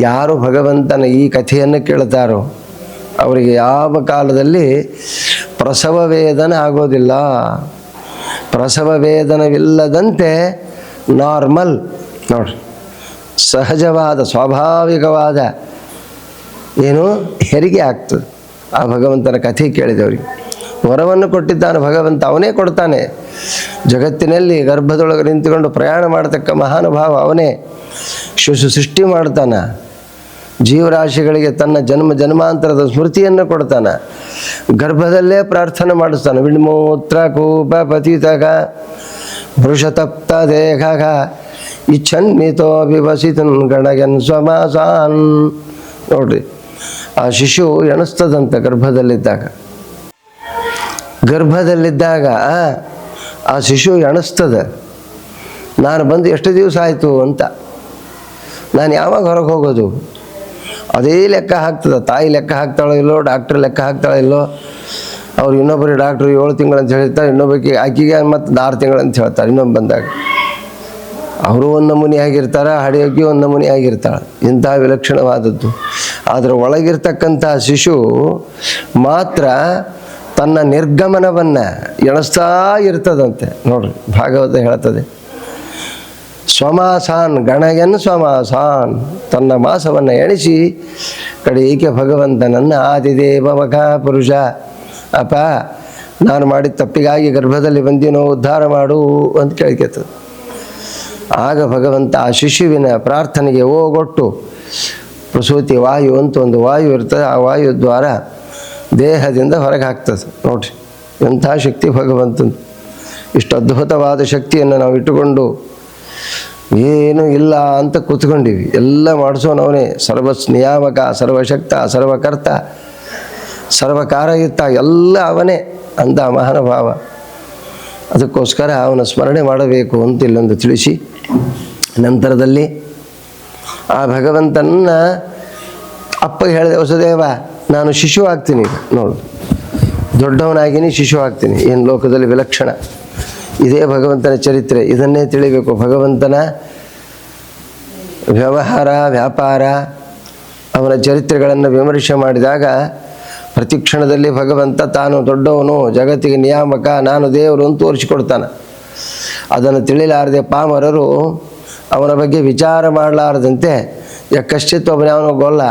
ಯಾರು ಭಗವಂತನ ಈ ಕಥೆಯನ್ನು ಕೇಳ್ತಾರೋ ಅವರಿಗೆ ಯಾವ ಕಾಲದಲ್ಲಿ ಪ್ರಸವ ವೇದನೆ ಆಗೋದಿಲ್ಲ. ಪ್ರಸವ ವೇದನವಿಲ್ಲದಂತೆ ನಾರ್ಮಲ್ ನೋಡ್ರಿ, ಸಹಜವಾದ, ಸ್ವಾಭಾವಿಕವಾದ ಏನು ಹೆರಿಗೆ ಆಗ್ತದೆ. ಆ ಭಗವಂತನ ಕಥೆ ಕೇಳಿದವರಿಗೆ. ವರವನ್ನು ಕೊಟ್ಟಿದ್ದಾನೆ ಭಗವಂತ, ಅವನೇ ಕೊಡ್ತಾನೆ. ಜಗತ್ತಿನಲ್ಲಿ ಗರ್ಭದೊಳಗೆ ನಿಂತುಕೊಂಡು ಪ್ರಯಾಣ ಮಾಡತಕ್ಕ ಮಹಾನುಭಾವ ಅವನೇ. ಶಿಶು ಸೃಷ್ಟಿ ಮಾಡ್ತಾನೆ. ಜೀವರಾಶಿಗಳಿಗೆ ತನ್ನ ಜನ್ಮ ಜನ್ಮಾಂತರದ ಸ್ಮೃತಿಯನ್ನು ಕೊಡ್ತಾನೆ. ಗರ್ಭದಲ್ಲೇ ಪ್ರಾರ್ಥನೆ ಮಾಡಿಸ್ತಾನೆ. ವಿಣ್ಮೂತ್ರ, ಕೂಪ, ಪತಿತಗ, ವೃಷತಪ್ತ ದೇಹ ಇಚ್ಛನ್ಮಿತೋ ವಿವಸಿತನ್ ಗಣಗನ್ ಸ್ವಮಾಸಾನ್. ನೋಡ್ರಿ, ಆ ಶಿಶು ಎಣಿಸ್ತದಂತೆ ಗರ್ಭದಲ್ಲಿದ್ದಾಗ. ಗರ್ಭದಲ್ಲಿದ್ದಾಗ ಆ ಶಿಶು ಎಣಿಸ್ತದೆ. ನಾನು ಬಂದು ಎಷ್ಟು ದಿವಸ ಆಯಿತು ಅಂತ. ನಾನು ಯಾವಾಗ ಹೊರಗೆ ಹೋಗೋದು? ಅದೇ ಲೆಕ್ಕ ಹಾಕ್ತದೆ. ತಾಯಿ ಲೆಕ್ಕ ಹಾಕ್ತಾಳೋ ಇಲ್ಲೋ ಡಾಕ್ಟ್ರ್ ಲೆಕ್ಕ ಹಾಕ್ತಾಳೋ ಇಲ್ಲೋ, ಅವ್ರು ಇನ್ನೊಬ್ಬರಿಗೆ ಡಾಕ್ಟ್ರು ಏಳು ಅಂತ ಹೇಳ್ತಾರೆ ಇನ್ನೊಬ್ಬಕ್ಕೆ ಆಕಿಗೆ ಮತ್ತು ಆರು ತಿಂಗಳು ಅಂತ ಹೇಳ್ತಾರೆ ಇನ್ನೊಬ್ಬ ಬಂದಾಗ. ಅವರು ಒಂದು ನಮೂನಿ ಆಗಿರ್ತಾರೆ ಹಡಿಯೋಗಿ ಒಂದು ನಮೂನಿ ಆಗಿರ್ತಾಳೆ. ಇಂತಹ ವಿಲಕ್ಷಣವಾದದ್ದು. ಆದರೆ ಒಳಗಿರ್ತಕ್ಕಂಥ ಶಿಶು ಮಾತ್ರ ತನ್ನ ನಿರ್ಗಮನವನ್ನು ಎಣಿಸ್ತಾ ಇರ್ತದಂತೆ. ನೋಡ್ರಿ, ಭಾಗವತ ಹೇಳ್ತದೆ. ಸ್ವಮಾಸಾನ್ ಗಣಯನ್ ಸ್ವಮಾಸಾನ್ ತನ್ನ ಮಾಸವನ್ನು ಎಣಿಸಿ, ಕಡೆಗೆ ಭಗವಂತನನ್ನು ಆದಿದೇವ ಮಖ ಪುರುಷ ಅಪ ನಾನು ಮಾಡಿದ ತಪ್ಪಿಗಾಗಿ ಗರ್ಭದಲ್ಲಿ ಬಂದಿನೋ ಉದ್ಧಾರ ಮಾಡು ಅಂತ ಕೇಳ್ಕೊತದೆ ಆಗ ಭಗವಂತ ಆ ಶಿಶುವಿನ ಪ್ರಾರ್ಥನೆಗೆ ಓಗೊಟ್ಟು ಪ್ರಸೂತಿ ವಾಯು ಅಂತ ಒಂದು ವಾಯು ಇರ್ತದೆ, ಆ ವಾಯು ದ್ವಾರ ದೇಹದಿಂದ ಹೊರಗೆ ಹಾಕ್ತದೆ. ನೋಡ್ರಿ, ಎಂಥ ಶಕ್ತಿ ಭಗವಂತನ. ಇಷ್ಟು ಅದ್ಭುತವಾದ ಶಕ್ತಿಯನ್ನು ನಾವು ಇಟ್ಟುಕೊಂಡು ಏನೂ ಇಲ್ಲ ಅಂತ ಕೂತ್ಕೊಂಡಿವಿ. ಎಲ್ಲ ಮಾಡಿಸೋನವನೇ. ಸರ್ವ ನಿಯಾಮಕ, ಸರ್ವಶಕ್ತ, ಸರ್ವಕರ್ತ, ಸರ್ವಕಾರಯುಕ್ತ, ಎಲ್ಲ ಅವನೇ ಅಂತ ಮಹಾನುಭಾವ. ಅದಕ್ಕೋಸ್ಕರ ಅವನ ಸ್ಮರಣೆ ಮಾಡಬೇಕು ಅಂತ ಇಲ್ಲೊಂದು ತಿಳಿಸಿ. ನಂತರದಲ್ಲಿ ಆ ಭಗವಂತನ ಅಪ್ಪ ಹೇಳಿದೆ, ವಸುದೇವ, ನಾನು ಶಿಶು ಆಗ್ತೀನಿ. ನೋಡು. ದೊಡ್ಡವನಾಗಿನಿ, ಶಿಶು ಆಗ್ತೀನಿ. ಏನು ಲೋಕದಲ್ಲಿ ವಿಲಕ್ಷಣ. ಇದೇ ಭಗವಂತನ ಚರಿತ್ರೆ. ಇದನ್ನೇ ತಿಳಿಬೇಕು. ಭಗವಂತನ ವ್ಯವಹಾರ, ವ್ಯಾಪಾರ, ಅವನ ಚರಿತ್ರೆಗಳನ್ನು ವಿಮರ್ಶೆ ಮಾಡಿದಾಗ ಪ್ರತಿ ಕ್ಷಣದಲ್ಲಿ ಭಗವಂತ ತಾನು ದೊಡ್ಡವನು, ಜಗತ್ತಿಗೆ ನಿಯಾಮಕ, ನಾನು ದೇವರು ಅಂತ ತೋರಿಸಿಕೊಡ್ತಾನೆ. ಅದನ್ನು ತಿಳಿಲಾರದೆ ಪಾಮರರು ಅವನ ಬಗ್ಗೆ ವಿಚಾರ ಮಾಡಲಾರದಂತೆ, ಯ ಕಶ್ಚಿತ್ವ ಅವನು ಗೊಲ್ಲ,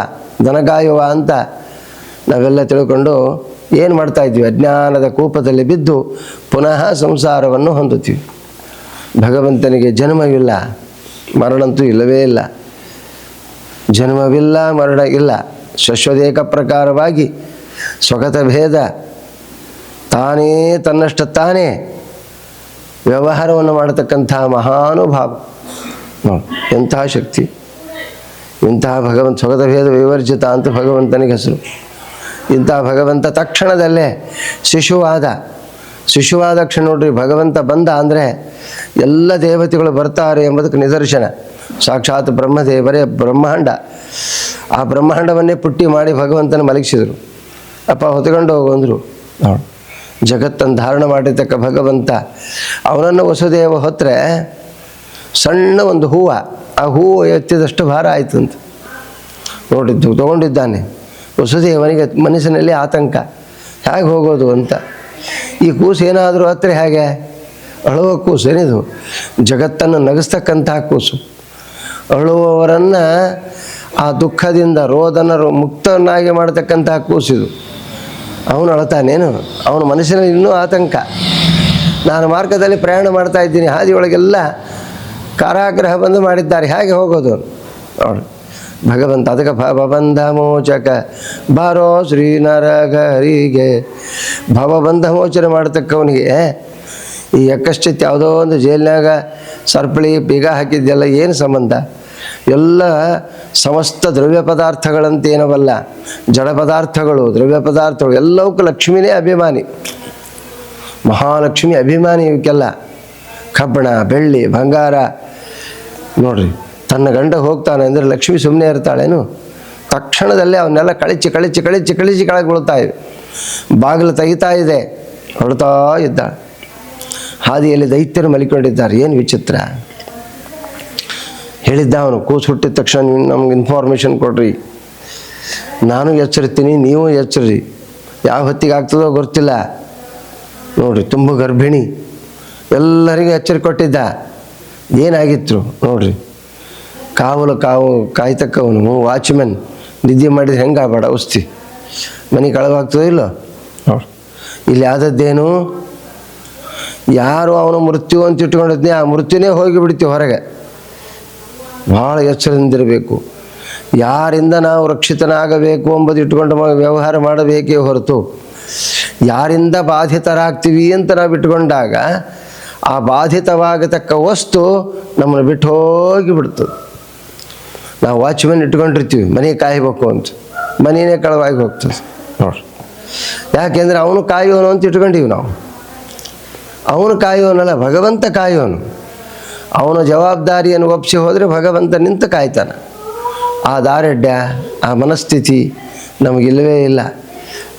ದನಗಾಯುವ ಅಂತ. ನಾವೆಲ್ಲ ತಿಳ್ಕೊಂಡು ಏನು ಮಾಡ್ತಾ ಇದ್ವಿ? ಅಜ್ಞಾನದ ಕೂಪದಲ್ಲಿ ಬಿದ್ದು ಪುನಃ ಸಂಸಾರವನ್ನು ಹೊಂದುತ್ತೀವಿ. ಭಗವಂತನಿಗೆ ಜನ್ಮವಿಲ್ಲ, ಮರಣಂತೂ ಇಲ್ಲವೇ ಇಲ್ಲ. ಜನ್ಮವಿಲ್ಲ, ಮರಣ ಇಲ್ಲ. ಶಶ್ವದೇಕ ಪ್ರಕಾರವಾಗಿ ಸ್ವಗತ ಭೇದ, ತಾನೇ ತನ್ನಷ್ಟ ತಾನೇ ವ್ಯವಹಾರವನ್ನು ಮಾಡತಕ್ಕಂಥ ಮಹಾನುಭಾವ. ಎಂತಹ ಶಕ್ತಿ, ಇಂತಹ ಭಗವಂತ, ಸ್ವಗತ ಭೇದ ವಿವರ್ಜಿತ ಅಂತ ಭಗವಂತನಿಗೆ ಹೆಸರು. ಇಂತಹ ಭಗವಂತ ತಕ್ಷಣದಲ್ಲೇ ಶಿಶುವಾದ ಶಿಶುವಾದ ಕ್ಷಣ ನೋಡ್ರಿ ಭಗವಂತ ಬಂದ ಅಂದರೆ ಎಲ್ಲ ದೇವತೆಗಳು ಬರ್ತಾರೆ ಎಂಬುದಕ್ಕೆ ನಿದರ್ಶನ. ಸಾಕ್ಷಾತ್ ಬ್ರಹ್ಮದೇವರೇ ಬ್ರಹ್ಮಾಂಡ ಆ ಬ್ರಹ್ಮಾಂಡವನ್ನೇ ಪುಟ್ಟಿ ಮಾಡಿ ಭಗವಂತನ ಮಲಗಿಸಿದರು. ಅಪ್ಪ ಹೊತ್ಕೊಂಡು ಹೋಗಂದ್ರು ನೋಡು. ಜಗತ್ತನ್ನು ಧಾರಣ ಮಾಡಿರ್ತಕ್ಕ ಭಗವಂತ ಅವನನ್ನು ವಸುದೇವ ಹೊತ್ತರೆ ಸಣ್ಣ ಒಂದು ಹೂವು ಆ ಹೂವು ಎತ್ತಿದಷ್ಟು ಭಾರ ಆಯಿತು ಅಂತ. ನೋಡಿದ್ದು ತಗೊಂಡಿದ್ದಾನೆ. ವಸುದೇವನಿಗೆ ಮನಸ್ಸಿನಲ್ಲಿ ಆತಂಕ. ಹೇಗೆ ಹೋಗೋದು ಅಂತ. ಈ ಕೂಸು ಏನಾದರೂ ಹತ್ತಿರ ಹೇಗೆ? ಅಳುವ ಕೂಸು ಏನಿದು ಜಗತ್ತನ್ನು ನಗಿಸ್ತಕ್ಕಂತಹ ಕೂಸು. ಅಳುವವರನ್ನು ಆ ದುಃಖದಿಂದ ರೋದನ ಮುಕ್ತನಾಗಿ ಮಾಡತಕ್ಕಂತಹ ಕೂಸಿದು. ಅವನು ಅಳತಾನೇನು ಅವನ ಮನಸ್ಸಿನಲ್ಲಿ ಇನ್ನೂ ಆತಂಕ. ನಾನು ಮಾರ್ಗದಲ್ಲಿ ಪ್ರಯಾಣ ಮಾಡ್ತಾ ಇದ್ದೀನಿ. ಹಾದಿಯೊಳಗೆಲ್ಲ ಕಾರಾಗ್ರಹ ಬಂದು ಮಾಡಿದ್ದಾರೆ. ಹೇಗೆ ಹೋಗೋದು? ನೋಡು ಭಗವಂತ ಅದಕ್ಕೆ ಭವಬಂಧ ಮೋಚಕ. ಬಾರೋ ಶ್ರೀ ನರಗರಿಗೆ ಭವಬಂಧ ಮೋಚನೆ ಮಾಡತಕ್ಕವನಿಗೆ ಈ ಯಕ್ಕಶ್ಚಿತ್ ಯಾವುದೋ ಒಂದು ಜೈಲಿನಾಗ ಸರ್ಪಳಿ ಬೀಗ ಹಾಕಿದ್ದೆಲ್ಲ ಏನು ಸಂಬಂಧ? ಎಲ್ಲ ಸಮಸ್ತ ದ್ರವ್ಯ ಪದಾರ್ಥಗಳಂತೇನವಲ್ಲ ಜಡ ಪದಾರ್ಥಗಳು, ದ್ರವ್ಯ ಪದಾರ್ಥಗಳು, ಎಲ್ಲವಕ್ಕೂ ಲಕ್ಷ್ಮಿನೇ ಅಭಿಮಾನಿ. ಮಹಾಲಕ್ಷ್ಮಿ ಅಭಿಮಾನಿ ಇವಕ್ಕೆಲ್ಲ. ಕಬ್ಬಣ, ಬೆಳ್ಳಿ, ಬಂಗಾರ. ನೋಡ್ರಿ ತನ್ನ ಗಂಡ ಹೋಗ್ತಾನೆ ಅಂದರೆ ಲಕ್ಷ್ಮಿ ಸುಮ್ಮನೆ ಇರ್ತಾಳೇನು? ತಕ್ಷಣದಲ್ಲೇ ಅವನ್ನೆಲ್ಲ ಕಳಿಚಿ ಕಳಿಚಿ ಕಳಿಚಿ ಕಳಿಚಿ ಕೆಳಗೆ ಬೀಳ್ತಾ ಇವೆ ಬಾಗಿಲು ತೆಗಿತಾ ಇದೆ. ಹೊಡ್ತಾ ಇದ್ದಾಳೆ ಹಾದಿಯಲ್ಲಿ ದೈತ್ಯರು ಮಲಿಕೊಂಡಿದ್ದಾರೆ. ಏನು ವಿಚಿತ್ರ. ಹೇಳಿದ್ದ ಅವನು, ಕೂಸು ಹುಟ್ಟಿದ ತಕ್ಷಣ ನೀವು ನಮ್ಗೆ ಇನ್ಫಾರ್ಮೇಷನ್ ಕೊಡ್ರಿ. ನಾನು ಎಚ್ಚರಿತೀನಿ ನೀವು ಎಚ್ಚರಿ. ಯಾವ ಹೊತ್ತಿಗೆ ಆಗ್ತದೋ ಗೊತ್ತಿಲ್ಲ. ನೋಡ್ರಿ, ತುಂಬ ಗರ್ಭಿಣಿ. ಎಲ್ಲರಿಗೂ ಎಚ್ಚರಿಕೆ ಕೊಟ್ಟಿದ್ದ. ಏನಾಗಿತ್ತು? ನೋಡ್ರಿ. ಕಾವಲು ಕಾವು ಕಾಯ್ತಕ್ಕವನು ವಾಚ್ಮೆನ್ ನಿದ್ದೆ ಮಾಡಿದ್ರೆ ಹೆಂಗೆ ಆಗಬೇಡ ಔಷಧಿ. ಮನೆ ಕಳವಾಗ್ತದೋ ಇಲ್ಲೋ? ಇಲ್ಲಿ ಆದದ್ದೇನು ಯಾರು ಅವನು ಮೃತ್ಯು ಅಂತ ಇಟ್ಕೊಂಡಿದ್ನೆ ಆ ಮೃತ್ಯುನೇ ಹೋಗಿ ಬಿಡ್ತೀವಿ ಹೊರಗೆ. ಭಾಳ ಎಚ್ಚರದಿಂದಿರಬೇಕು. ಯಾರಿಂದ ನಾವು ರಕ್ಷಿತನಾಗಬೇಕು ಎಂಬುದು ಇಟ್ಕೊಂಡು ವ್ಯವಹಾರ ಮಾಡಬೇಕೇ ಹೊರತು ಯಾರಿಂದ ಬಾಧಿತರಾಗ್ತೀವಿ ಅಂತ ನಾವು ಇಟ್ಕೊಂಡಾಗ ಆ ಬಾಧಿತವಾಗತಕ್ಕ ವಸ್ತು ನಮ್ಮನ್ನು ಬಿಟ್ಟು ಹೋಗಿ ಬಿಡ್ತದೆ. ನಾವು ವಾಚ್ಮನ್ ಇಟ್ಕೊಂಡಿರ್ತೀವಿ ಮನೆ ಕಾಯಬೇಕು ಅಂತ. ಮನೆಯೇ ಕಳವಾಗಿ ಹೋಗ್ತದೆ. ನೋಡಿ ಯಾಕೆಂದರೆ ಅವನು ಕಾಯೋನು ಅಂತ ಇಟ್ಕೊಂಡೀವಿ ನಾವು. ಅವನು ಕಾಯೋನಲ್ಲ, ಭಗವಂತ ಕಾಯೋನು. ಅವನ ಜವಾಬ್ದಾರಿಯನ್ನು ಒಪ್ಪಿಸಿ ಹೋದರೆ ಭಗವಂತ ನಿಂತು ಕಾಯ್ತಾನೆ. ಆ ದಾರಡ್ಯ, ಆ ಮನಸ್ಥಿತಿ ನಮಗಿಲ್ಲವೇ ಇಲ್ಲ.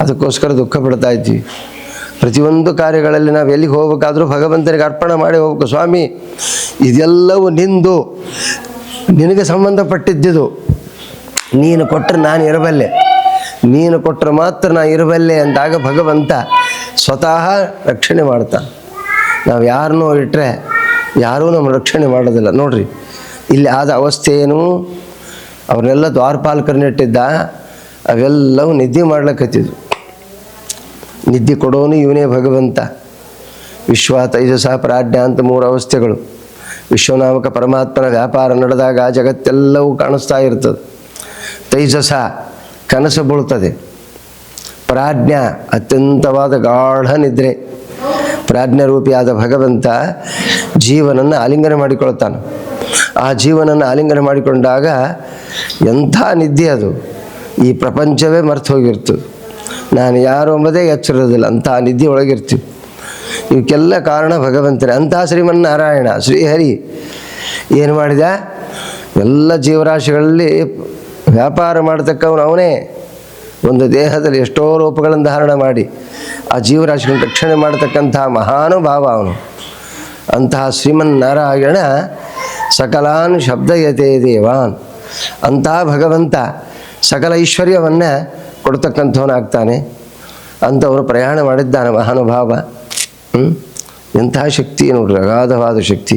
ಅದಕ್ಕೋಸ್ಕರ ದುಃಖ ಪಡ್ತಾ ಇದ್ವಿ. ಪ್ರತಿಯೊಂದು ಕಾರ್ಯಗಳಲ್ಲಿ ನಾವು ಎಲ್ಲಿಗೆ ಹೋಗ್ಬೇಕಾದ್ರೂ ಭಗವಂತನಿಗೆ ಅರ್ಪಣೆ ಮಾಡಿ ಹೋಗ್ಬೇಕು. ಸ್ವಾಮಿ, ಇದೆಲ್ಲವೂ ನಿಂದು. ನಿನಗೆ ಸಂಬಂಧಪಟ್ಟಿದ್ದುದು. ನೀನು ಕೊಟ್ಟರೆ ನಾನು ಇರಬಲ್ಲೆ. ನೀನು ಕೊಟ್ಟರೆ ಮಾತ್ರ ನಾನು ಇರಬಲ್ಲೆ ಅಂದಾಗ ಭಗವಂತ ಸ್ವತಃ ರಕ್ಷಣೆ ಮಾಡ್ತಾನೆ ನಾವು ಯಾರನ್ನೂ ಇಟ್ಟರೆ ಯಾರೂ ನಮ್ಮ ರಕ್ಷಣೆ ಮಾಡೋದಿಲ್ಲ. ನೋಡ್ರಿ, ಇಲ್ಲಿ ಆದ ಅವಸ್ಥೆ ಏನು? ಅವನ್ನೆಲ್ಲ ದ್ವಾರಪಾಲಕರನ್ನಿಟ್ಟಿದ್ದ ಅವೆಲ್ಲವೂ ನಿದ್ದೆ ಮಾಡ್ಲಕತ್ತಿದ್ವು. ನಿದ್ದೆ ಕೊಡೋನು ಇವನೇ ಭಗವಂತ. ವಿಶ್ವ ತೈಜಸ ಪ್ರಾಜ್ಞ ಅಂತ ಮೂರು ಅವಸ್ಥೆಗಳು. ವಿಶ್ವನಾಮಕ ಪರಮಾತ್ಮನ ವ್ಯಾಪಾರ ನಡೆದಾಗ ಜಗತ್ತೆಲ್ಲವೂ ಕಾಣಿಸ್ತಾ ಇರ್ತದೆ. ತೈಜಸ ಕನಸು ಬೀಳ್ತದೆ. ಪ್ರಾಜ್ಞ ಅತ್ಯಂತವಾದ ಗಾಢ ನಿದ್ರೆ. ಪ್ರಾಜ್ಞರೂಪಿಯಾದ ಭಗವಂತ ಜೀವನನ್ನು ಆಲಿಂಗನ ಮಾಡಿಕೊಳ್ತಾನೆ. ಆ ಜೀವನನ್ನು ಆಲಿಂಗನ ಮಾಡಿಕೊಂಡಾಗ ಎಂಥ ನಿದ್ದೆ ಅದು. ಈ ಪ್ರಪಂಚವೇ ಮರ್ತು ಹೋಗಿರ್ತದೆ. ನಾನು ಯಾರು ಎಂಬುದೇ ಎಚ್ಚರದಿಲ್ಲ. ಅಂಥ ನಿದ್ದೆ ಒಳಗಿರ್ತೀವಿ. ಇವಕ್ಕೆಲ್ಲ ಕಾರಣ ಭಗವಂತನೇ ಅಂತಹ ಶ್ರೀಮನ್ನಾರಾಯಣ, ಶ್ರೀಹರಿ ಏನು ಮಾಡಿದ? ಎಲ್ಲ ಜೀವರಾಶಿಗಳಲ್ಲಿ ವ್ಯಾಪಾರ ಮಾಡತಕ್ಕವನು ಅವನೇ. ಒಂದು ದೇಹದಲ್ಲಿ ಎಷ್ಟೋ ರೂಪಗಳನ್ನು ಧಾರಣ ಮಾಡಿ, ಆ ಜೀವರಾಶಿಗಳನ್ನು ರಕ್ಷಣೆ ಮಾಡತಕ್ಕಂತಹ ಮಹಾನುಭಾವ ಅವನು. ಅಂತಹ ಶ್ರೀಮನ್ನಾರಾಯಣ ಸಕಲಾನ್ ಶಬ್ದಯತೆ ದೇವಾನ್. ಅಂತಹ ಭಗವಂತ ಸಕಲ ಐಶ್ವರ್ಯವನ್ನು ಕೊಡ್ತಕ್ಕಂಥವನಾಗ್ತಾನೆ. ಅಂತವನು ಪ್ರಯಾಣ ಮಾಡಿದ್ದಾನೆ ಮಹಾನುಭಾವ? ಎಂತಹ ಶಕ್ತಿ ನೋಡ್ರಿ, ಅಗಾಧವಾದ ಶಕ್ತಿ.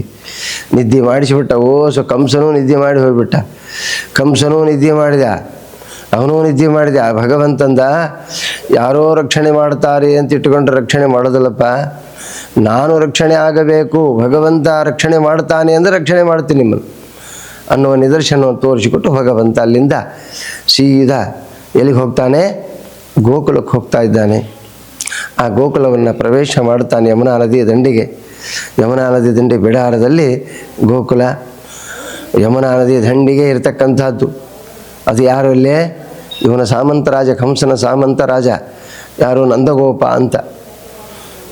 ನಿದ್ದೆ ಮಾಡಿಸಿಬಿಟ್ಟ, ಓ, ಸೊ ಕಂಸನೂ ನಿದ್ದೆ ಮಾಡಿ ಹೋಗ್ಬಿಟ್ಟ. ಕಂಸನೂ ನಿದ್ದೆ ಮಾಡಿದ, ಅವನೂ ನಿದ್ದೆ ಮಾಡಿದ. ಆ ಭಗವಂತಂದ ಯಾರೋ ರಕ್ಷಣೆ ಮಾಡ್ತಾರೆ ಅಂತ ಇಟ್ಟುಕೊಂಡು ರಕ್ಷಣೆ ಮಾಡೋದಲ್ಲಪ್ಪ. ನಾನು ರಕ್ಷಣೆ ಆಗಬೇಕು, ಭಗವಂತ ರಕ್ಷಣೆ ಮಾಡ್ತಾನೆ ಅಂದರೆ ರಕ್ಷಣೆ ಮಾಡ್ತೀನಿ ನಿಮ್ಮನ್ನು. ಅನ್ನುವ ನಿದರ್ಶನವನ್ನು ತೋರಿಸಿಕೊಟ್ಟು ಭಗವಂತ ಅಲ್ಲಿಂದ ಸೀದಾ ಎಲ್ಲಿಗೆ ಹೋಗ್ತಾನೆ? ಗೋಕುಲಕ್ಕೆ ಹೋಗ್ತಾ ಇದ್ದಾನೆ. ಆ ಗೋಕುಲವನ್ನು ಪ್ರವೇಶ ಮಾಡುತ್ತಾನೆ ಯಮುನಾ ನದಿಯ ದಂಡಿಗೆ. ಯಮುನಾ ನದಿಯ ದಂಡಿ ಬಿಡಾರದಲ್ಲಿ ಗೋಕುಲ ಯಮುನಾ ನದಿಯ ದಂಡಿಗೆ ಇರತಕ್ಕಂಥದ್ದು. ಅದು ಯಾರು ಇಲ್ಲೇ? ಇವನ ಸಾಮಂತ ರಾಜ ಕಂಸನ ಸಾಮಂತ ರಾಜ. ಯಾರು? ನಂದಗೋಪ ಅಂತ.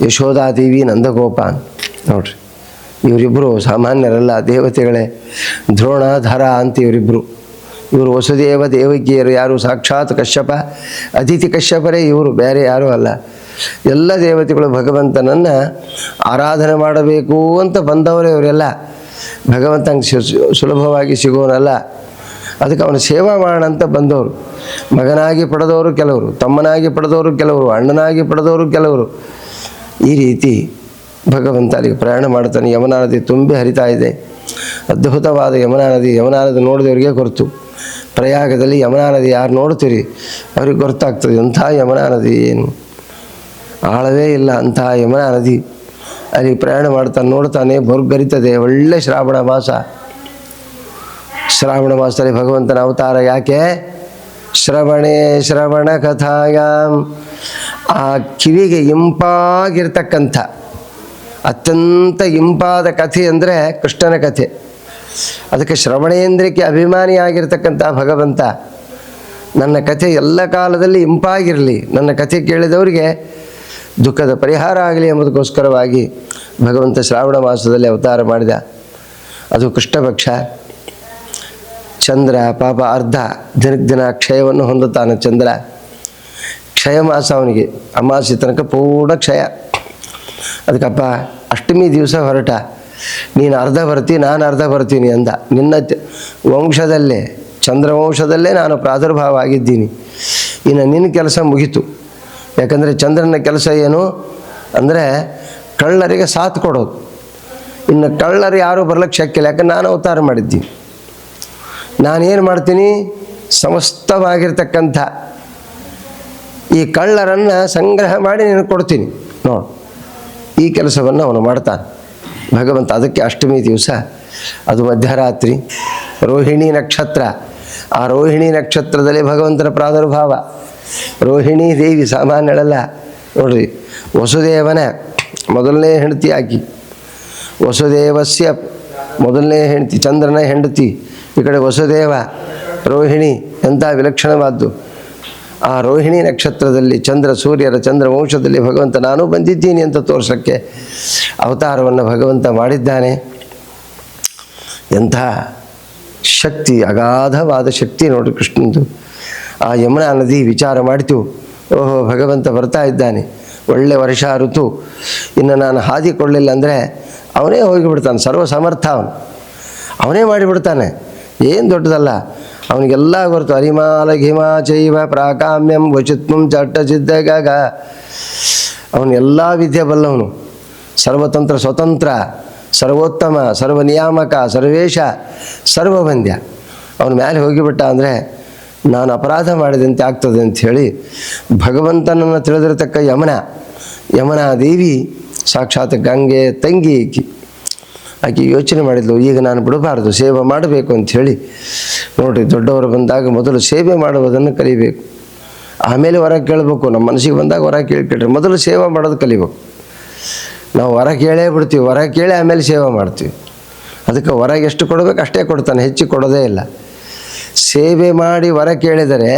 ಯಶೋಧಾದೇವಿ ನಂದಗೋಪ ಅಂತ. ನೋಡ್ರಿ. ಇವರಿಬ್ಬರು ಸಾಮಾನ್ಯರಲ್ಲ ದೇವತೆಗಳೇ. ದ್ರೋಣ ಧರ ಅಂತ ಇವರಿಬ್ಬರು ಇವರು ವಸುದೇವ ದೇವಕಿಯರು ಯಾರು ಸಾಕ್ಷಾತ್ ಕಶ್ಯಪ ಅತಿಥಿ ಕಶ್ಯಪರೇ ಇವರು ಬೇರೆ ಯಾರೂ ಅಲ್ಲ. ಎಲ್ಲ ದೇವತೆಗಳು ಭಗವಂತನನ್ನು ಆರಾಧನೆ ಮಾಡಬೇಕು ಅಂತ ಬಂದವರೇ ಇವರೆಲ್ಲ ಭಗವಂತಂಗೆ ಸು- ಸುಲಭವಾಗಿ ಸಿಗೋನಲ್ಲ ಅದಕ್ಕೆ ಅವನು ಸೇವಾ ಮಾಡೋಣ ಅಂತ ಬಂದವರು. ಮಗನಾಗಿ ಪಡೆದವರು ಕೆಲವರು, ತಮ್ಮನಾಗಿ ಪಡೆದವರು ಕೆಲವರು, ಅಣ್ಣನಾಗಿ ಪಡೆದವರು ಕೆಲವರು. ಈ ರೀತಿ ಭಗವಂತ ಅಲ್ಲಿಗೆ ಪ್ರಯಾಣ ಮಾಡ್ತಾನೆ ಯಮುನಾ ನದಿ ತುಂಬಿ ಹರಿತಾ ಇದೆ. ಅದ್ಭುತವಾದ ಯಮುನಾ ನದಿ ಯಮುನಾ ನದಿ ನೋಡಿದವರಿಗೆ ಗೊತ್ತು. ಪ್ರಯಾಗದಲ್ಲಿ ಯಮುನಾ ನದಿ ಯಾರು ನೋಡ್ತೀರಿ? ಅವ್ರಿಗೆ ಗೊತ್ತಾಗ್ತದೆ ಎಂಥ ಯಮುನಾ ನದಿ ಏನು? ಆಳವೇ ಇಲ್ಲ ಅಂತಹ ಯಮುನಾ ನದಿ ಅಲ್ಲಿ ಪ್ರಯಾಣ ಮಾಡ್ತಾನೆ ನೋಡ್ತಾನೆ ಭರ್ಗರಿತದೆ ಒಳ್ಳೆ ಶ್ರಾವಣ ಮಾಸ. ಶ್ರಾವಣ ಮಾಸದಲ್ಲಿ ಭಗವಂತನ ಅವತಾರ ಯಾಕೆ? ಶ್ರವಣೇ ಶ್ರವಣ ಕಥಾಯ. ಆ ಕಿವಿಗೆ ಇಂಪಾಗಿರ್ತಕ್ಕಂಥ, ಅತ್ಯಂತ ಇಂಪಾದ ಕಥೆ ಅಂದರೆ ಕೃಷ್ಣನ ಕಥೆ. ಅದಕ್ಕೆ ಶ್ರವಣೇಂದ್ರಕ್ಕೆ ಅಭಿಮಾನಿಯಾಗಿರ್ತಕ್ಕಂಥ ಭಗವಂತ, ನನ್ನ ಕಥೆ ಎಲ್ಲ ಕಾಲದಲ್ಲಿ ಇಂಪಾಗಿರಲಿ. ನನ್ನ ಕಥೆ ಕೇಳಿದವರಿಗೆ ದುಃಖದ ಪರಿಹಾರ ಆಗಲಿ ಎಂಬುದಕ್ಕೋಸ್ಕರವಾಗಿ ಭಗವಂತ ಶ್ರಾವಣ ಮಾಸದಲ್ಲಿ ಅವತಾರ ಮಾಡಿದ. ಅದು ಕೃಷ್ಣಪಕ್ಷ. ಚಂದ್ರ, ಪಾಪ, ಅರ್ಧ ದಿನಕ್ಕೆ ದಿನ ಕ್ಷಯವನ್ನು ಹೊಂದುತ್ತಾನೆ ಚಂದ್ರ. ಕ್ಷಯ ಮಾಸ ಅವನಿಗೆ. ಅಮಾವಾಸ್ಯೆ ತನಕ ಪೂರ್ಣ ಕ್ಷಯ. ಅದಕ್ಕಪ್ಪ, ಅಷ್ಟಮಿ ದಿವಸ ಹೊರಟ. ನೀನು ಅರ್ಧ ಬರ್ತಿ, ನಾನು ಅರ್ಧ ಬರ್ತೀನಿ ಅಂದ. ನಿನ್ನ ವಂಶದಲ್ಲೇ, ಚಂದ್ರವಂಶದಲ್ಲೇ ನಾನು ಪ್ರಾದುರ್ಭಾವ ಆಗಿದ್ದೀನಿ. ಇನ್ನು ನಿನ್ನ ಕೆಲಸ ಮುಗೀತು. ಯಾಕಂದರೆ ಚಂದ್ರನ ಕೆಲಸ ಏನು? ಅಂದರೆ ಕಳ್ಳರಿಗೆ ಸಾಥ್ ಕೊಡೋದು. ಇನ್ನು ಕಳ್ಳರು ಯಾರೂ ಬರ್ಲಿಕ್ಕೆ ಶಕ್ಯಲ್ಲ ಯಾಕಂದ್ರೆ ನಾನು ಅವತಾರ ಮಾಡಿದ್ದೀನಿ. ನಾನೇನು ಮಾಡ್ತೀನಿ? ಸಮಸ್ತವಾಗಿರ್ತಕ್ಕಂಥ ಈ ಕಳ್ಳರನ್ನು ಸಂಗ್ರಹ ಮಾಡಿ ನಿನಗೆ ಕೊಡ್ತೀನಿ. ನೋಡು, ಈ ಕೆಲಸವನ್ನು ಅವನು ಮಾಡ್ತಾನೆ ಭಗವಂತ, ಅದಕ್ಕೆ ಅಷ್ಟಮಿ ದಿವಸ, ಅದು ಮಧ್ಯರಾತ್ರಿ, ರೋಹಿಣಿ ನಕ್ಷತ್ರ. ಆ ರೋಹಿಣಿ ನಕ್ಷತ್ರದಲ್ಲಿ ಭಗವಂತನ ಪ್ರಾದುರ್ಭಾವ. ರೋಹಿಣಿ ದೇವಿ ಸಾಮಾನ್ಯಳಲ್ಲ. ನೋಡ್ರಿ, ವಸುದೇವನ ಮೊದಲನೇ ಹೆಂಡತಿ ಆಕಿ. ವಸುದೇವಸ್ಯ ಮೊದಲನೇ ಹೆಂಡತಿ, ಚಂದ್ರನ ಹೆಂಡತಿ. ಈ ಕಡೆ ವಸುದೇವ, ರೋಹಿಣಿ ಎಂಥ ವಿಲಕ್ಷಣವಾದ್ದು. ಆ ರೋಹಿಣಿ ನಕ್ಷತ್ರದಲ್ಲಿ ಚಂದ್ರ ಸೂರ್ಯರ ಚಂದ್ರ ವಂಶದಲ್ಲಿ ಭಗವಂತ, ನಾನು ಬಂದಿದ್ದೀನಿ ಅಂತ ತೋರ್ಸೋಕ್ಕೆ ಅವತಾರವನ್ನು ಭಗವಂತ ಮಾಡಿದ್ದಾನೆ. ಎಂಥ ಶಕ್ತಿ, ಅಗಾಧವಾದ ಶಕ್ತಿ ನೋಡಿ ಕೃಷ್ಣಂದು. ಆ ಯಮುನಾ ನದಿ ವಿಚಾರ ಮಾಡಿತು. ಓಹೋ, ಭಗವಂತ ಬರ್ತಾ ಇದ್ದಾನೆ. ಒಳ್ಳೆ ವರ್ಷ ಋತು. ಇನ್ನು ನಾನು ಹಾದಿ ಕೊಡಲಿಲ್ಲ ಅಂದರೆ ಅವನೇ ಹೋಗಿಬಿಡ್ತಾನೆ, ಸರ್ವ ಸಮರ್ಥ ಅವನು. ಅವನೇ ಮಾಡಿಬಿಡ್ತಾನೆ. ಏನು ದೊಡ್ಡದಲ್ಲ. ಅವನಿಗೆಲ್ಲ ಗೊತ್ತು. ಅರಿಮಾಲ ಘಿಮಾ ಚೈವ ಪ್ರಾಕಾಮ್ಯಂ ವಚಿತ್ವಂ ಚಟ್ಟ ಚಿದ್ದಗಾಗ ಅವನು ಎಲ್ಲ ವಿದ್ಯೆ ಬಲ್ಲವನು. ಸರ್ವತಂತ್ರ ಸ್ವತಂತ್ರ, ಸರ್ವೋತ್ತಮ ಸರ್ವ ನಿಯಾಮಕ ಸರ್ವೇಶ ಸರ್ವಬಂಧ್ಯ ಅವನ ಮೇಲೆ ಹೋಗಿಬಿಟ್ಟ ಅಂದರೆ ನಾನು ಅಪರಾಧ ಮಾಡಿದಂತೆ ಆಗ್ತದೆ ಅಂಥೇಳಿ ಭಗವಂತನನ್ನು ತಿಳಿದಿರತಕ್ಕ ಯಮನ ಯಮನ ದೇವಿ ಸಾಕ್ಷಾತ್ ಗಂಗೆ ತಂಗಿ ಈಕಿ ಆಕೆ ಯೋಚನೆ ಮಾಡಿದ್ಲು, ಈಗ ನಾನು ಬಿಡಬಾರ್ದು, ಸೇವೆ ಮಾಡಬೇಕು ಅಂಥೇಳಿ ನೋಡಿರಿ, ದೊಡ್ಡವರು ಬಂದಾಗ ಮೊದಲು ಸೇವೆ ಮಾಡುವುದನ್ನು ಕಲಿಬೇಕು. ಆಮೇಲೆ ಹೊರ ಕೇಳಬೇಕು, ನಮ್ಮ ಮನಸ್ಸಿಗೆ ಬಂದಾಗ ಹೊರ ಕೇಳ್ಕೊಳ್ರಿ, ಮೊದಲು ಸೇವೆ ಮಾಡೋದು ಕಲಿಬೇಕು. ನಾವು ಹೊರ ಕೇಳೇ ಬಿಡ್ತೀವಿ ಹೊರ ಕೇಳಿ ಆಮೇಲೆ ಸೇವೆ ಮಾಡ್ತೀವಿ. ಅದಕ್ಕೆ ಹೊರಗೆ ಎಷ್ಟು ಕೊಡಬೇಕು ಅಷ್ಟೇ ಕೊಡ್ತಾನೆ, ಹೆಚ್ಚು ಕೊಡೋದೇ ಇಲ್ಲ. ಸೇವೆ ಮಾಡಿ ವರ ಕೇಳಿದರೆ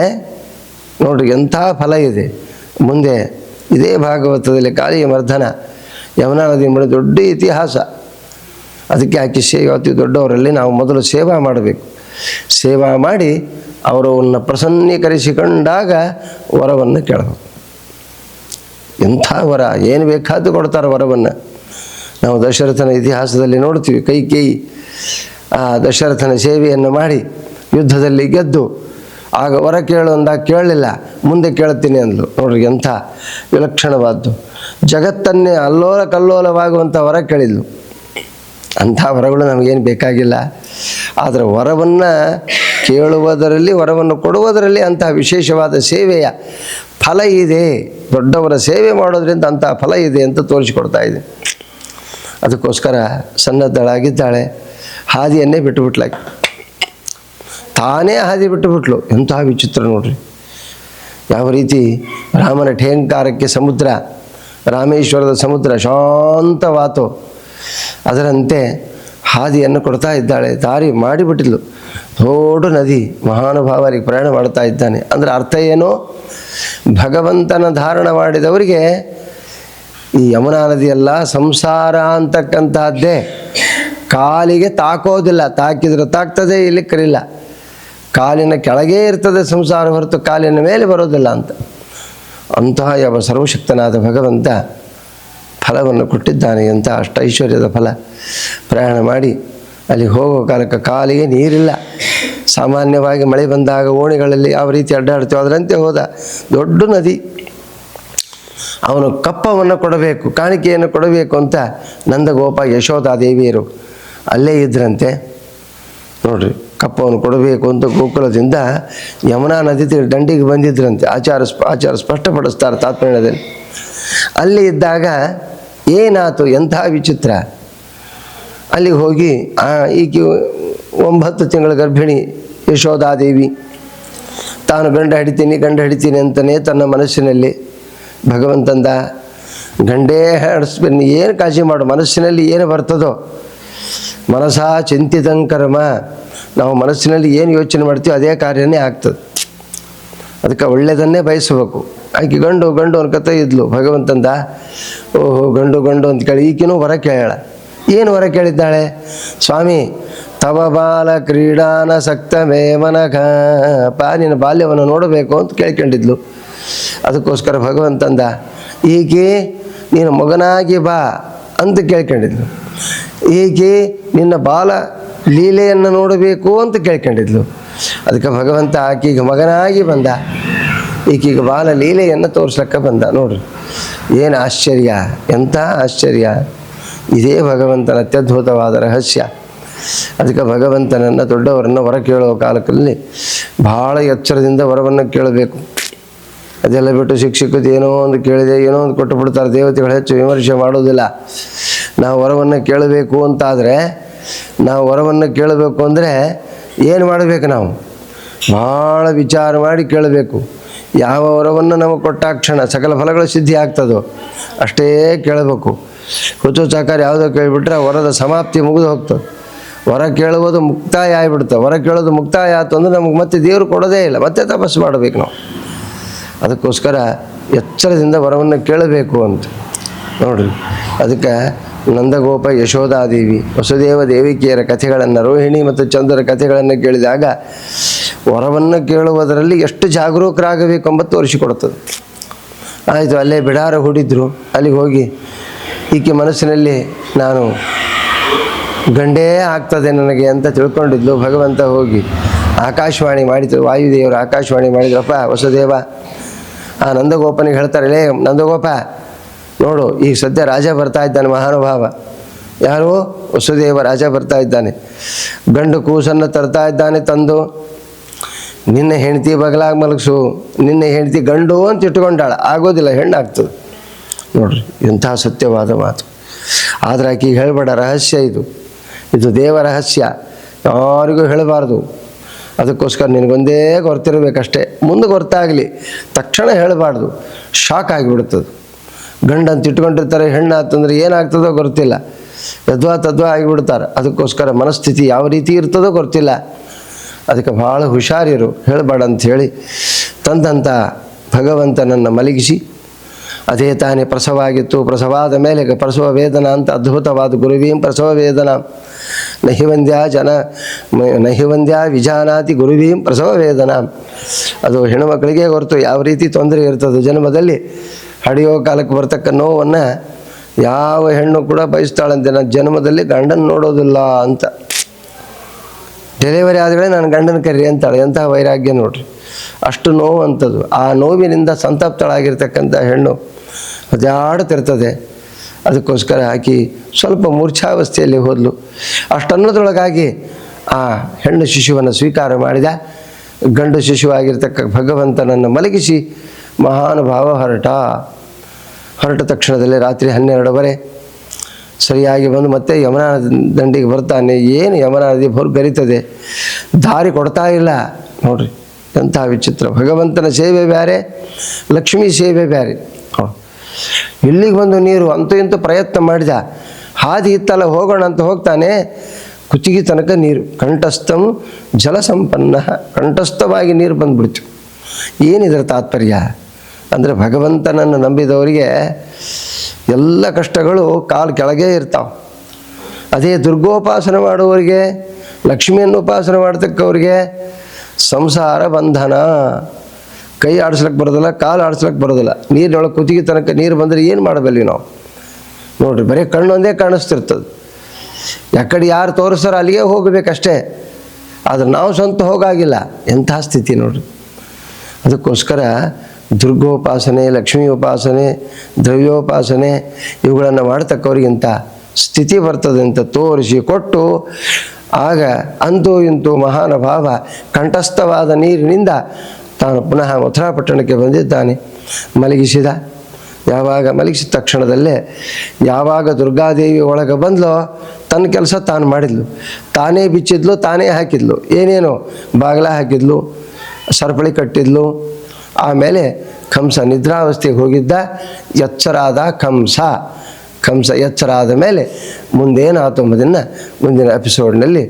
ನೋಡ್ರಿ ಎಂಥ ಫಲ ಇದೆ. ಮುಂದೆ ಇದೇ ಭಾಗವತದಲ್ಲಿ ಕಾಳಿಯ ಮರ್ಧನ ಯಮುನಾ ನದಿ ಮುಳಿ ದೊಡ್ಡ ಇತಿಹಾಸ. ಅದಕ್ಕೆ ಆಕೆ ಸೇವಾತಿ ದೊಡ್ಡವರಲ್ಲಿ ನಾವು ಮೊದಲು ಸೇವಾ ಮಾಡಬೇಕು. ಸೇವಾ ಮಾಡಿ ಅವರನ್ನು ಪ್ರಸನ್ನೀಕರಿಸಿಕೊಂಡಾಗ ವರವನ್ನು ಕೇಳಬೇಕು. ಎಂಥ ವರ, ಏನು ಬೇಕಾದ್ದು ಕೊಡ್ತಾರೆ ವರವನ್ನು. ನಾವು ದಶರಥನ ಇತಿಹಾಸದಲ್ಲಿ ನೋಡ್ತೀವಿ, ಕೈ ಕೈ ಆ ದಶರಥನ ಸೇವೆಯನ್ನು ಮಾಡಿ ಯುದ್ಧದಲ್ಲಿ ಗೆದ್ದು, ಆಗ ವರ ಕೇಳು ಅಂದಾಗ ಕೇಳಲಿಲ್ಲ. ಮುಂದೆ ಕೇಳ್ತೀನಿ ಅಂದ್ಲು. ನೋಡ್ರಿ ಎಂಥ ವಿಲಕ್ಷಣವಾದ್ದು. ಜಗತ್ತನ್ನೇ ಅಲ್ಲೋಲ ಕಲ್ಲೋಲವಾಗುವಂಥ ವರ ಕೇಳಿದ್ಲು. ಅಂಥ ವರಗಳು ನಮಗೇನು ಬೇಕಾಗಿಲ್ಲ. ಆದರೆ ವರವನ್ನು ಕೇಳುವುದರಲ್ಲಿ, ವರವನ್ನು ಕೊಡುವುದರಲ್ಲಿ ಅಂತಹ ವಿಶೇಷವಾದ ಸೇವೆಯ ಫಲ ಇದೆ. ದೊಡ್ಡವರ ಸೇವೆ ಮಾಡೋದ್ರಿಂದ ಅಂತಹ ಫಲ ಇದೆ ಅಂತ ತೋರಿಸಿಕೊಡ್ತಾ ಇದೆ. ಅದಕ್ಕೋಸ್ಕರ ಸನ್ನದ್ಧಳಾಗಿದ್ದಾಳೆ. ಹಾದಿಯನ್ನೇ ಬಿಟ್ಟುಬಿಟ್ಲಾಕಿ ತಾನೇ ಹಾದಿ ಬಿಟ್ಟುಬಿಟ್ಲು. ಎಂತಹ ವಿಚಿತ್ರ ನೋಡ್ರಿ. ಯಾವ ರೀತಿ ರಾಮನ ಠೇಂಕಾರಕ್ಕೆ ಸಮುದ್ರ, ರಾಮೇಶ್ವರದ ಸಮುದ್ರ ಶಾಂತವಾತು ಅದರಂತೆ ಹಾದಿಯನ್ನು ಕೊಡ್ತಾ ಇದ್ದಾಳೆ. ದಾರಿ ಮಾಡಿಬಿಟ್ಟಿದ್ಲು. ದೊಡ್ಡ ನದಿ ಮಹಾನುಭಾವರಿಗೆ ಪ್ರಯಾಣ ಮಾಡ್ತಾ ಇದ್ದಾನೆ. ಅಂದರೆ ಅರ್ಥ ಏನು? ಭಗವಂತನ ಧಾರಣ ಮಾಡಿದವರಿಗೆ ಈ ಯಮುನಾ ನದಿಯೆಲ್ಲ ಸಂಸಾರ ಅಂತಕ್ಕಂತಹದ್ದೇ ಕಾಲಿಗೆ ತಾಕೋದಿಲ್ಲ. ತಾಕಿದ್ರೆ ತಾಕ್ತದೆ ಇಲ್ಲಿ ಕರಿಲ್ಲ ಕಾಲಿನ ಕೆಳಗೆ ಇರ್ತದೆ ಸಂಸಾರ ಹೊರತು ಕಾಲಿನ ಮೇಲೆ ಬರೋದಿಲ್ಲ ಅಂತ. ಅಂತಹ ಯಾವ ಸರ್ವಶಕ್ತನಾದ ಭಗವಂತ ಫಲವನ್ನು ಕೊಟ್ಟಿದ್ದಾನೆ ಅಂತ ಅಷ್ಟ ಐಶ್ವರ್ಯದ ಫಲ. ಪ್ರಯಾಣ ಮಾಡಿ ಅಲ್ಲಿ ಹೋಗೋ ಕಾಲಕ್ಕೆ ಕಾಲಿಗೆ ನೀರಿಲ್ಲ. ಸಾಮಾನ್ಯವಾಗಿ ಮಳೆ ಬಂದಾಗ ಓಣಿಗಳಲ್ಲಿ ಯಾವ ರೀತಿ ಅಡ್ಡಾಡ್ತೀವೋ ಅದರಂತೆ ಹೋದ. ದೊಡ್ಡ ನದಿ. ಅವನು ಕಪ್ಪವನ್ನು ಕೊಡಬೇಕು, ಕಾಣಿಕೆಯನ್ನು ಕೊಡಬೇಕು ಅಂತ ನಂದಗೋಪ ಯಶೋಧಾದೇವಿಯರು ಅಲ್ಲೇ ಇದ್ರಂತೆ. ನೋಡ್ರಿ. ಕಪ್ಪವನ್ನು ಕೊಡಬೇಕು ಅಂತ ಗೋಕುಲದಿಂದ ಯಮುನಾ ನದಿ ದಂಡಿಗೆ ಬಂದಿದ್ರಂತೆ. ಆಚಾರ ಆಚಾರ ಸ್ಪಷ್ಟಪಡಿಸ್ತಾರೆ ತಾತ್ಪರ್ಯದಲ್ಲಿ. ಅಲ್ಲಿ ಇದ್ದಾಗ ಏನಾತು ಎಂಥ ವಿಚಿತ್ರ. ಅಲ್ಲಿಗೆ ಹೋಗಿ ಈಕೆ ಒಂಬತ್ತು ತಿಂಗಳ ಗರ್ಭಿಣಿ ಯಶೋಧಾದೇವಿ ತಾನು ಗಂಡ ಹಿಡಿತೀನಿ ಗಂಡ ಹಿಡಿತೀನಿ ಅಂತಲೇ ತನ್ನ ಮನಸ್ಸಿನಲ್ಲಿ ಭಗವಂತಂದ, ಗಂಡೇ ಹಡಿಸ್ಬೇಡಿ ಏನು ಕಾಳಜಿ ಮಾಡು? ಮನಸ್ಸಿನಲ್ಲಿ ಏನು ಬರ್ತದೋ? ಮನಸಾ ಚಿಂತಿತಂಕರ್ಮ. ನಾವು ಮನಸ್ಸಿನಲ್ಲಿ ಏನು ಯೋಚನೆ ಮಾಡ್ತೀವೋ ಅದೇ ಕಾರ್ಯನೇ ಆಗ್ತದೆ. ಅದಕ್ಕೆ ಒಳ್ಳೆಯದನ್ನೇ ಬಯಸಬೇಕು. ಆಕೆ ಗಂಡು ಗಂಡು ಅನ್ಕತ ಇದ್ಲು, ಭಗವಂತಂದ. ಓಹೋ, ಗಂಡು ಗಂಡು ಅಂತ ಕೇಳಿ, ಈಕಿನೂ ಹೊರ ಕೇಳ ಏನು ಹೊರ ಕೇಳಿದ್ದಾಳೆ? ಸ್ವಾಮಿ, ತವ ಬಾಲ ಕ್ರೀಡಾನ ಸಕ್ತ ಮೇವನ ಪಾ ನಿನ್ನ ಬಾಲ್ಯವನ್ನು ನೋಡಬೇಕು ಅಂತ ಕೇಳ್ಕೊಂಡಿದ್ಲು. ಅದಕ್ಕೋಸ್ಕರ ಭಗವಂತಂದ, ಈಕೆ, ನೀನು ಮಗನಾಗಿ ಬಾ ಅಂತ ಕೇಳ್ಕೊಂಡಿದ್ಲು. ಈಕೆ, ನಿನ್ನ ಬಾಲ ಲೀಲೆಯನ್ನು ನೋಡಬೇಕು ಅಂತ ಕೇಳ್ಕೊಂಡಿದ್ಲು. ಅದಕ್ಕೆ ಭಗವಂತ ಆಕೆಗೆ ಮಗನಾಗಿ ಬಂದ. ಈಕೆಗೆ ಬಾಲ ಲೀಲೆಯನ್ನು ತೋರಿಸ್ಲಕ್ಕ ಬಂದ. ನೋಡ್ರಿ ಏನು ಆಶ್ಚರ್ಯ, ಎಂಥ ಆಶ್ಚರ್ಯ. ಇದೇ ಭಗವಂತನ ಅತ್ಯದ್ಭುತವಾದ ರಹಸ್ಯ. ಅದಕ್ಕೆ ಭಗವಂತನನ್ನು ದೊಡ್ಡವರನ್ನು ವರ ಕೇಳುವ ಕಾಲದಲ್ಲಿ ಭಾಳ ಎಚ್ಚರದಿಂದ ವರವನ್ನು ಕೇಳಬೇಕು. ಅದೆಲ್ಲ ಬಿಟ್ಟು ಶಿಕ್ಷಕದ ಏನೋ ಒಂದು ಕೇಳಿದೆ, ಏನೋ ಒಂದು ಕೊಟ್ಟು ಬಿಡ್ತಾರೆ. ದೇವತೆಗಳು ಹೆಚ್ಚು ವಿಮರ್ಶೆ ಮಾಡೋದಿಲ್ಲ. ನಾವು ವರವನ್ನು ಕೇಳಬೇಕು ಅಂತಾದರೆ ನಾವು ವರವನ್ನು ಕೇಳಬೇಕು ಅಂದರೆ ಏನು ಮಾಡಬೇಕು ನಾವು? ಭಾಳ ವಿಚಾರ ಮಾಡಿ ಕೇಳಬೇಕು. ಯಾವ ವರವನ್ನು ನಮಗೆ ಕೊಟ್ಟಾಕ್ಷಣ ಸಕಲ ಫಲಗಳು ಸಿದ್ಧಿ ಆಗ್ತದೋ ಅಷ್ಟೇ ಕೇಳಬೇಕು. ಹುಚ್ಚು ಚಾಕಾರ ಯಾವುದೋ ಕೇಳಿಬಿಟ್ರೆ ವರದ ಸಮಾಪ್ತಿ ಮುಗಿದು ಹೋಗ್ತದೆ. ವರ ಕೇಳುವುದು ಮುಕ್ತಾಯ ಆಗಿಬಿಡುತ್ತೆ ವರ ಕೇಳೋದು ಮುಕ್ತಾಯ ಆಯ್ತು ಅಂದ್ರೆ ನಮಗೆ ಮತ್ತೆ ದೇವರು ಕೊಡೋದೇ ಇಲ್ಲ. ಮತ್ತೆ ತಪಸ್ಸು ಮಾಡಬೇಕು ನಾವು. ಅದಕ್ಕೋಸ್ಕರ ಎಚ್ಚರದಿಂದ ವರವನ್ನು ಕೇಳಬೇಕು ಅಂತ. ನೋಡ್ರಿ, ಅದಕ್ಕೆ ನಂದಗೋಪ ಯಶೋಧಾದೇವಿ ವಸುದೇವ ದೇವಿಕೆಯರ ಕಥೆಗಳನ್ನು ರೋಹಿಣಿ ಮತ್ತು ಚಂದ್ರ ಕಥೆಗಳನ್ನು ಕೇಳಿದಾಗ ವರವನ್ನು ಕೇಳುವುದರಲ್ಲಿ ಎಷ್ಟು ಜಾಗರೂಕರಾಗಬೇಕು ಎಂಬತ್ತು ತೋರಿಸಿಕೊಡುತ್ತದೆ ಆಯಿತು, ಅಲ್ಲೇ ಬಿಡಾರ ಹೂಡಿದ್ರು. ಅಲ್ಲಿಗೆ ಹೋಗಿ ಈಕೆ ಮನಸ್ಸಿನಲ್ಲಿ, ನಾನು ಗಂಡೇ ಆಗ್ತದೆ ನನಗೆ ಅಂತ ತಿಳ್ಕೊಂಡಿದ್ಲು. ಭಗವಂತ ಹೋಗಿ ಆಕಾಶವಾಣಿ ಮಾಡಿದ್ರು. ವಾಯುದೇವರು ಆಕಾಶವಾಣಿ ಮಾಡಿದ್ರಪ್ಪ ವಸುದೇವ, ಆ ನಂದಗೋಪನಿಗೆ ಹೇಳ್ತಾರೆ ಲೇ ನಂದಗೋಪ ನೋಡು ಈಗ ಸದ್ಯ ರಾಜ ಬರ್ತಾ ಇದ್ದಾನೆ ಮಹಾನುಭಾವ. ಯಾರು? ವಸುದೇವ ರಾಜ ಬರ್ತಾ ಇದ್ದಾನೆ. ಗಂಡು ಕೂಸನ್ನು ತರ್ತಾ ಇದ್ದಾನೆ ತಂದು. ನಿನ್ನ ಹೆಂಡತಿ ಬಗಲಾಗ ಮಲಗಿಸು. ನಿನ್ನ ಹೆಂಡತಿ ಗಂಡು ಅಂತ ಇಟ್ಕೊಂಡಾಳ. ಆಗೋದಿಲ್ಲ, ಹೆಣ್ಣಾಗ್ತದೆ. ನೋಡ್ರಿ, ಎಂಥ ಸತ್ಯವಾದ ಮಾತು. ಆದರೆ ಆಕೆ ಹೇಳಬೇಡ, ರಹಸ್ಯ ಇದು. ಇದು ದೇವ ರಹಸ್ಯ. ಯಾರಿಗೂ ಹೇಳಬಾರ್ದು. ಅದಕ್ಕೋಸ್ಕರ ನಿನಗೊಂದೇ ಗೊತ್ತಿರಬೇಕಷ್ಟೇ ಮುಂದೆ ಗೊತ್ತಾಗಲಿ. ತಕ್ಷಣ ಹೇಳಬಾರ್ದು. ಶಾಕ್ ಆಗಿಬಿಡ್ತದೆ. ಗಂಡಂತ ಇಟ್ಕೊಂಡಿರ್ತಾರೆ ಹೆಣ್ಣು ಆತಂದ್ರೆ ಏನಾಗ್ತದೋ ಗೊತ್ತಿಲ್ಲ. ಯದ್ವಾ ತದ್ವಾ ಆಗಿಬಿಡ್ತಾರೆ. ಅದಕ್ಕೋಸ್ಕರ ಮನಸ್ಥಿತಿ ಯಾವ ರೀತಿ ಇರ್ತದೋ ಗೊತ್ತಿಲ್ಲ. ಅದಕ್ಕೆ ಭಾಳ ಹುಷಾರಿರು. ಹೇಳಬೇಡ ಅಂಥೇಳಿ ತಂದಂಥ ಭಗವಂತನನ್ನು ಮಲಗಿಸಿ, ಅದೇ ತಾನೇ ಪ್ರಸವ ಆಗಿತ್ತು ಪ್ರಸವಾದ ಮೇಲೆ ಪ್ರಸವ ವೇದನ ಅಂತ ಅದ್ಭುತವಾದ ಗುರುವೀಂ ಪ್ರಸವ ವೇದನ. ನಹಿವಂದ್ಯ ಜನ ನಹಿವಂದ್ಯ ವಿಜಾನಾತಿ ಗುರುವೀಂ ಪ್ರಸವ ವೇದನ. ಅದು ಹೆಣ್ಣುಮಕ್ಕಳಿಗೆ ಹೊರತು ಯಾವ ರೀತಿ ತೊಂದರೆ ಇರ್ತದೆ ಜನ್ಮದಲ್ಲಿ ಹಡಿಯೋ ಕಾಲಕ್ಕೆ ಬರ್ತಕ್ಕ ನೋವನ್ನು ಯಾವ ಹೆಣ್ಣು ಕೂಡ ಬಯಸ್ತಾಳಂತೆ. ನನ್ನ ಜನ್ಮದಲ್ಲಿ ಗಂಡನ ನೋಡೋದಿಲ್ಲ ಅಂತ. ಡೆಲಿವರಿ ಆದಮೇಲೆ ನಾನು ಗಂಡನ ಕರಿ ಅಂತಾಳೆ. ಎಂತಹ ವೈರಾಗ್ಯ ನೋಡ್ರಿ. ಅಷ್ಟು ನೋವು ಅಂಥದ್ದು ಆ ನೋವಿನಿಂದ ಸಂತಪ್ತಳಾಗಿರ್ತಕ್ಕಂಥ ಹೆಣ್ಣು ಅದಾಡ್ತಿರ್ತದೆ ಅದಕ್ಕೋಸ್ಕರ ಆಕಿ ಸ್ವಲ್ಪ ಮೂರ್ಛಾವಸ್ಥೆಯಲ್ಲಿ ಹೋದ್ಲು. ಅಷ್ಟನ್ನದೊಳಗಾಗಿ ಆ ಹೆಣ್ಣು ಶಿಶುವನ್ನು ಸ್ವೀಕಾರ ಮಾಡಿದ. ಗಂಡು ಶಿಶುವಾಗಿರ್ತಕ್ಕ ಭಗವಂತನನ್ನು ಮಲಗಿಸಿ ಮಹಾನುಭಾವ ಹೊರಟ. ಹೊರಟ ತಕ್ಷಣದಲ್ಲಿ ರಾತ್ರಿ ಹನ್ನೆರಡುವರೆ ಸರಿಯಾಗಿ ಬಂದು ಮತ್ತೆ ಯಮುನಾ ದಂಡಿಗೆ ಬರ್ತಾನೆ. ಏನು ಯಮುನಾ ನದಿ ಬರಿತದೆ ದಾರಿ ಕೊಡ್ತಾ ಇಲ್ಲ. ನೋಡ್ರಿ, ಎಂಥ ವಿಚಿತ್ರ. ಭಗವಂತನ ಸೇವೆ ಬೇರೆ ಲಕ್ಷ್ಮೀ ಸೇವೆ ಬೇರೆ. ಇಲ್ಲಿಗೆ ಬಂದು ನೀರು ಅಂತೂ ಇಂತೂ ಪ್ರಯತ್ನ ಮಾಡಿದ. ಹಾದಿ ಇತ್ತಲ್ಲ, ಹೋಗೋಣ ಅಂತ ಹೋಗ್ತಾನೆ. ಕುತ್ತಿಗೆ ತನಕ ನೀರು. ಕಂಠಸ್ಥಂ ಜಲಸಂಪನ್ನ. ಕಂಠಸ್ಥವಾಗಿ ನೀರು ಬಂದ್ಬಿಡ್ತು. ಏನಿದ್ರ ತಾತ್ಪರ್ಯ? ಅಂದರೆ ಭಗವಂತನನ್ನು ನಂಬಿದವರಿಗೆ ಎಲ್ಲ ಕಷ್ಟಗಳು ಕಾಲು ಕೆಳಗೆ ಇರ್ತಾವೆ. ಅದೇ ದುರ್ಗೋಪಾಸನೆ ಮಾಡುವವರಿಗೆ, ಲಕ್ಷ್ಮಿಯನ್ನು ಉಪಾಸನೆ ಮಾಡ್ತಕ್ಕವ್ರಿಗೆ ಸಂಸಾರ ಬಂಧನ. ಕೈ ಆಡಿಸ್ಲಕ್ಕೆ ಬರೋದಿಲ್ಲ, ಕಾಲು ಆಡಿಸ್ಲಕ್ಕೆ ಬರೋದಿಲ್ಲ. ನೀರಿನೊಳಗೆ ಕುತ್ತಿಗೆ ತನಕ ನೀರು ಬಂದರೆ ಏನು ಮಾಡಬಲ್ಲಿ ನಾವು? ನೋಡ್ರಿ, ಬರೀ ಕಣ್ಣೊಂದೇ ಕಾಣಿಸ್ತಿರ್ತದೆ. ಯಾಕಡೆ ಯಾರು ತೋರಿಸ್ತಾರೆ ಅಲ್ಲಿಗೆ ಹೋಗಬೇಕಷ್ಟೇ. ಆದರೆ ನಾವು ಸ್ವಂತ ಹೋಗಾಗಿಲ್ಲ. ಎಂಥ ಸ್ಥಿತಿ ನೋಡ್ರಿ. ಅದಕ್ಕೋಸ್ಕರ ದುರ್ಗೋಪಾಸನೆ ಲಕ್ಷ್ಮೀ ಉಪಾಸನೆ ದ್ರವ್ಯೋಪಾಸನೆ ಇವುಗಳನ್ನು ಮಾಡ್ತಕ್ಕವ್ರಿಗಿಂತ ಸ್ಥಿತಿ ಬರ್ತದೆ ಅಂತ ತೋರಿಸಿ ಕೊಟ್ಟು ಆಗ ಅಂತೂ ಇಂತೂ ಮಹಾನುಭಾವ ಕಂಠಸ್ಥವಾದ ನೀರಿನಿಂದ ತಾನು ಪುನಃ ಮಥುರಾ ಪಟ್ಟಣಕ್ಕೆ ಬಂದಿದ್ದಾನೆ. ಮಲಗಿಸಿದ. ಯಾವಾಗ ಮಲಗಿಸಿದ ತಕ್ಷಣದಲ್ಲೇ ಯಾವಾಗ ದುರ್ಗಾದೇವಿ ಒಳಗೆ ಬಂದ್ಲೋ ತನ್ನ ಕೆಲಸ ತಾನು ಮಾಡಿದ್ಲು. ತಾನೇ ಬಿಚ್ಚಿದ್ಲು, ತಾನೇ ಹಾಕಿದ್ಲು. ಏನೇನು ಬಾಗಿಲ ಹಾಕಿದ್ಲು, ಸರಪಳಿ ಕಟ್ಟಿದ್ಲು ಆಮೇಲೆ ಕಂಸ ನಿದ್ರಾವಸ್ಥೆಗೆ ಹೋಗಿದ್ದ ಎಚ್ಚರಾದ ಕಂಸ ಕಂಸ ಎಚ್ಚರ ಆದ ಮೇಲೆ ಮುಂದೇನಾತು ಎಂಬುದನ್ನು ಮುಂದಿನ ಎಪಿಸೋಡ್ನಲ್ಲಿ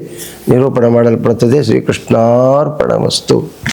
ನಿರೂಪಣೆ ಮಾಡಲ್ಪಡುತ್ತದೆ ಶ್ರೀಕೃಷ್ಣಾರ್ಪಣ ವಸ್ತು